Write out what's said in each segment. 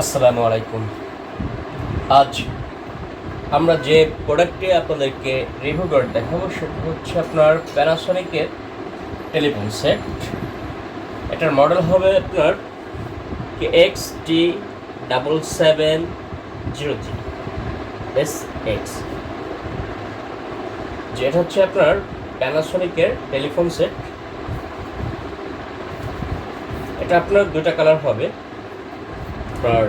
আসসালামু আলাইকুম। আজ আমরা যে প্রোডাক্টটি আপনাদেরকে রিভিউ করে দেখাবো, সেটা হচ্ছে আপনার প্যানাসনিকের টেলিফোন সেট এটার মডেল হবে আপনার X T double seven zero three S X যেটা হচ্ছে আপনার প্যানাসনিকের টেলিফোন সেট এটা আপনার দুটা কালার হবে। আপনার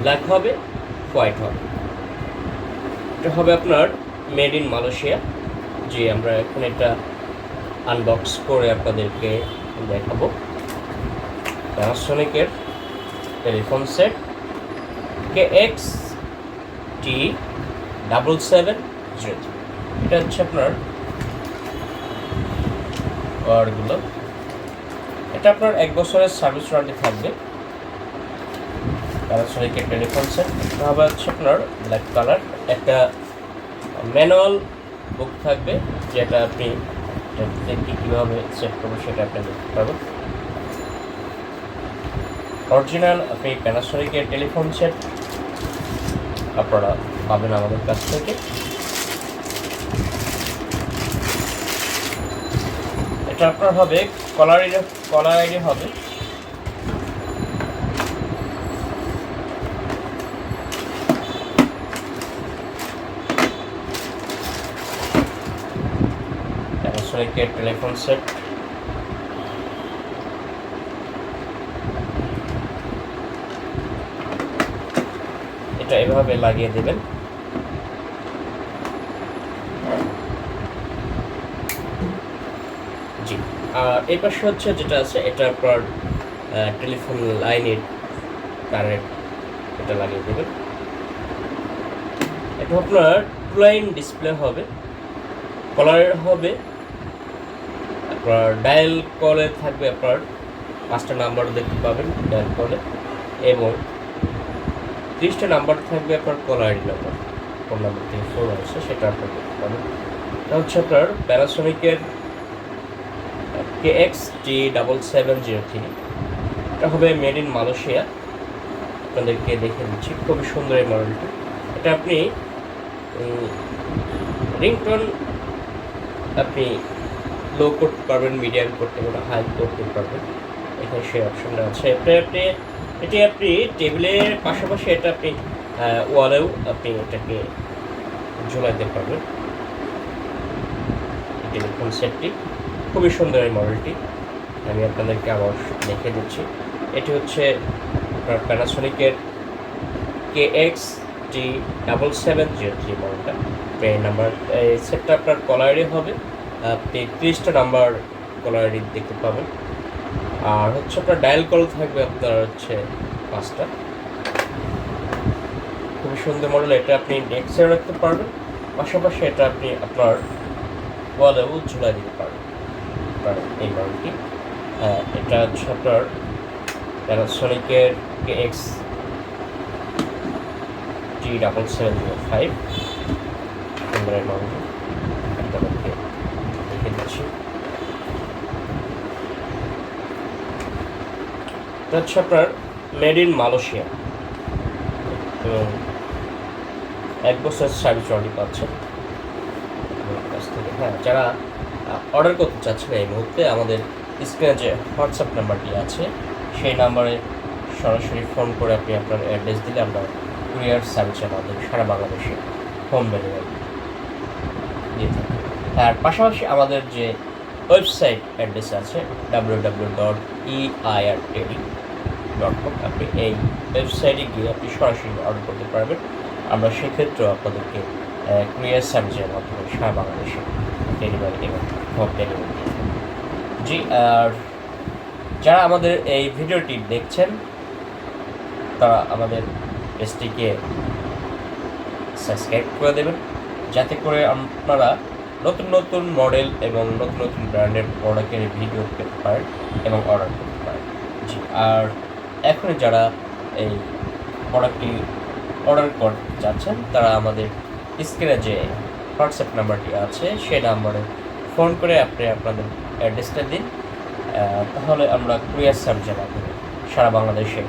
ব্ল্যাক হবে হোয়াইট হবে। এটা হবে আপনার মেড ইন মালয়েশিয়া যে আমরা এখন এটা আনবক্স করে আপনাদেরকে দেখাবো। প্যানাসনিকের telephone set K X T double seven zero three এটা হচ্ছে আপনার ওয়ারগুলো। এটা আপনার এক বছরের সার্ভিস ওয়ারেন্টি থাকবে। প্যানাসোনিকের টেলিফোন এটা হবে হচ্ছে আপনার ব্ল্যাক কালার একটা ম্যানুয়াল বুক থাকবে, যেটা আপনি দেখে কীভাবে সেট করব সেটা আপনি দেখতে পাবেন অরিজিনাল আপনি প্যানাসোনিকের টেলিফোন সেট আপনারা পাবেন আমাদের কাছ থেকে। এটা আপনার হবে কলার কলার আইডি হবে। প্যানাসোনিকের টেলিফোন সেট। এটা এভাবে লাগিয়ে দেবেন। জি। আর এই পাশে হচ্ছে যেটা আছে, এটা আপনার টেলিফোন লাইনের কারেন্ট এটা লাগিয়ে দেবেন। এটা আপনার টু লাইন ডিসপ্লে হবে কলারের হবে আপনার ডায়াল কলে থাকবে আপনার পাঁচটা নাম্বার দেখতে পাবেন, ডায়াল কলে এবং ত্রিশটা নাম্বার থাকবে আপনার কলার আইডি নাম্বার কোন নাম্বার থেকে ফোন আসছে সেটা আপনার দেখতে পাবেন। এটা হচ্ছে আপনার প্যানাসোনিকের K X T double seven zero three এটা হবে মেড ইন মালয়েশিয়া আপনাদেরকে দেখে দিচ্ছি, খুবই সুন্দর এই মডেলটি এটা আপনি রিংটোন আপনি লো করতে পারবেন মিডিয়াম করতে পারবেন হাই করতে পারবেন এখানে সেই অপশনটা আছে। এটা আপনি, এটি আপনি টেবিলের পাশাপাশি এটা আপনি ওয়ালেও আপনি এটাকে ঝুলাইতে পারবেন। টেলিফোন সেটটি খুবই সুন্দর এই মডেলটি আমি আপনাদেরকে আবার দেখে দিচ্ছি। এটি হচ্ছে আপনার প্যানাসোনিকের K X T double seven zero three মডেলটা এই নাম্বার এই সেটটা আপনার কলারি হবে। আপনি তিরিশটা নাম্বার কলারি দেখতে পাবেন। আর হচ্ছে আপনার ডায়াল কল থাকবে আপনার হচ্ছে পাঁচটা। খুবই সুন্দর মডেল এটা আপনি ডেস্কে রাখতে পারবেন। পাশাপাশি এটা আপনি আপনার ওয়ালেও ঝুলাই দিতে পারবেন। আপনার এই মডেলটি এটা হচ্ছে আপনার প্যানাসোনিকের K X T double seven zero five সুন্দর আপনাদেরকে দেখে দিচ্ছি এটা হচ্ছে আপনার মেড ইন মালয়েশিয়া। এবং এক বছর সার্ভিস ওয়ারেন্টি পাচ্ছেন। কাছ থেকে হ্যাঁ যারা অর্ডার করতে চাচ্ছেন এই মুহূর্তে, আমাদের স্ক্রিনে যে হোয়াটসঅ্যাপ নাম্বারটি আছে, সেই নাম্বারে সরাসরি ফোন করে আপনি আপনার অ্যাড্রেস দিলে আমরা কুরিয়ার সার্ভিসের মাধ্যমে সারা বাংলাদেশে হোম ডেলিভারি দিয়ে থাকি। তার পাশাপাশি আমাদের যে ওয়েবসাইট অ্যাড্রেস আছে W W dot E I R teddy dot com আপনি এই ওয়েবসাইটে গিয়ে আপনি সরাসরি অর্ডার করতে পারবেন। আমরা সেক্ষেত্রেও আপনাদেরকে কুরিয়ার সার্ভিসের মাধ্যমে সারা বাংলাদেশে ডেলিভারি এবং হোম ডেলিভারি জি, আর যারা আমাদের এই ভিডিওটি দেখছেন, তারা আমাদের পেজটিকে সাবস্ক্রাইব করে দেবেন। যাতে করে আপনারা নতুন নতুন মডেল এবং নতুন নতুন ব্র্যান্ডের প্রোডাক্টের ভিডিও পেতে পারেন এবং অর্ডার করতে পারেন। জি, আর এখন যারা এই প্রোডাক্টটি অর্ডার করতে চাচ্ছেন তারা আমাদের স্ক্রিনে যে হোয়াটসঅ্যাপ নাম্বারটি আছে, সেই নাম্বারে ফোন করে আপনি আপনাদের অ্যাড্রেসটা দিন। তাহলে আমরা কুরিয়ার সার্ভিসের মাধ্যমে সারা বাংলাদেশে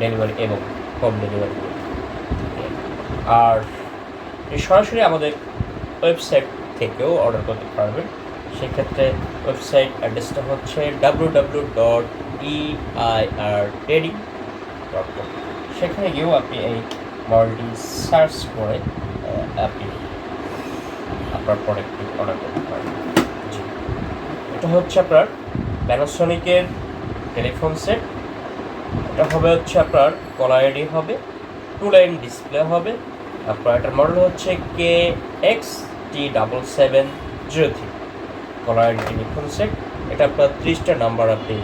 ডেলিভারি এবং হোম ডেলিভারি আর সরাসরি আমাদের ওয়েবসাইট থেকেও অর্ডার করতে পারবেন। সেক্ষেত্রে ওয়েবসাইট অ্যাড্রেসটা হচ্ছে W W dot E I R trading dot com সেখানে গিয়েও আপনি এই মডেলটি সার্চ করে আপনি আপনার প্রোডাক্টটি অর্ডার করতে পারেন। জি। এটা হচ্ছে আপনার প্যানাসনিকের টেলিফোন সেট এটা হবে হচ্ছে আপনার কলার আইডি হবে টু লাইন ডিসপ্লে হবে। আপনার এটার মডেল হচ্ছে K X T double seven zero three caller ID telephone set এটা আপনার ত্রিশটা নাম্বার আপনি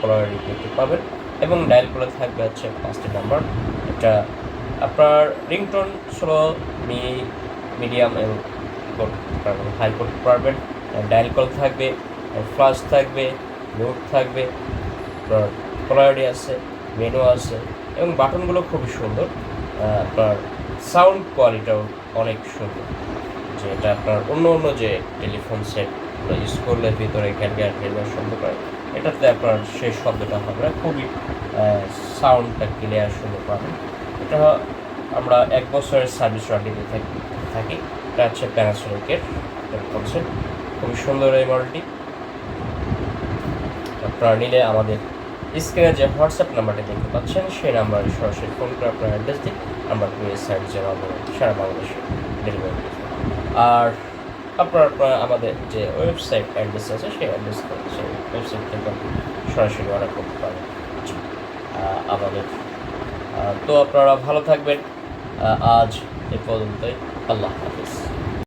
কলার পেতে পাবেন এবং ডায়াল করে থাকবে হচ্ছে পাঁচটা নাম্বার এটা আপনার রিংটোন স্লো মি মিডিয়াম এবং হাই করতে পারবেন। ডায়াল কল থাকবে ফ্লাশ থাকবে নোট থাকবে, আপনার কলারডি আছে মেনু আছে এবং বাটনগুলো খুবই সুন্দর। আপনার সাউন্ড কোয়ালিটিটাও অনেক সুন্দর। যে এটা আপনার অন্য অন্য যে টেলিফোন সেট ইউজ করলে ভিতরে ক্যালকার ক্যালকার শব্দ করে এটাতে আপনার সেই শব্দটা হবে না। খুবই সাউন্ডটা ক্লিয়ার সুন্দর পাবেন। এটা আমরা এক বছরের সার্ভিস ওয়ারেন্টি থাকি থাকি। এটা হচ্ছে প্যানাসোনিকের টেলিফোন খুবই সুন্দর এই মডেলটি আপনারা নিলে আমাদের স্ক্রিনে যে হোয়াটসঅ্যাপ নাম্বারটি দেখতে পাচ্ছেন, সেই নাম্বারে সরাসরি ফোন করে আপনার অ্যাড্রেস দিন আমরা সার্ভিসের সারা বাংলাদেশে ডেলিভারি আর আপনার আমাদের যে ওয়েবসাইট অ্যাড্রেস আছে, সেই অ্যাড্রেস সেই ওয়েবসাইট থেকে আপনি সরাসরি অর্ডার করতে পারেন। আমাদের তো আপনারা ভালো থাকবেন। আজ এ পর্যন্তই। আল্লাহ হাফিজ।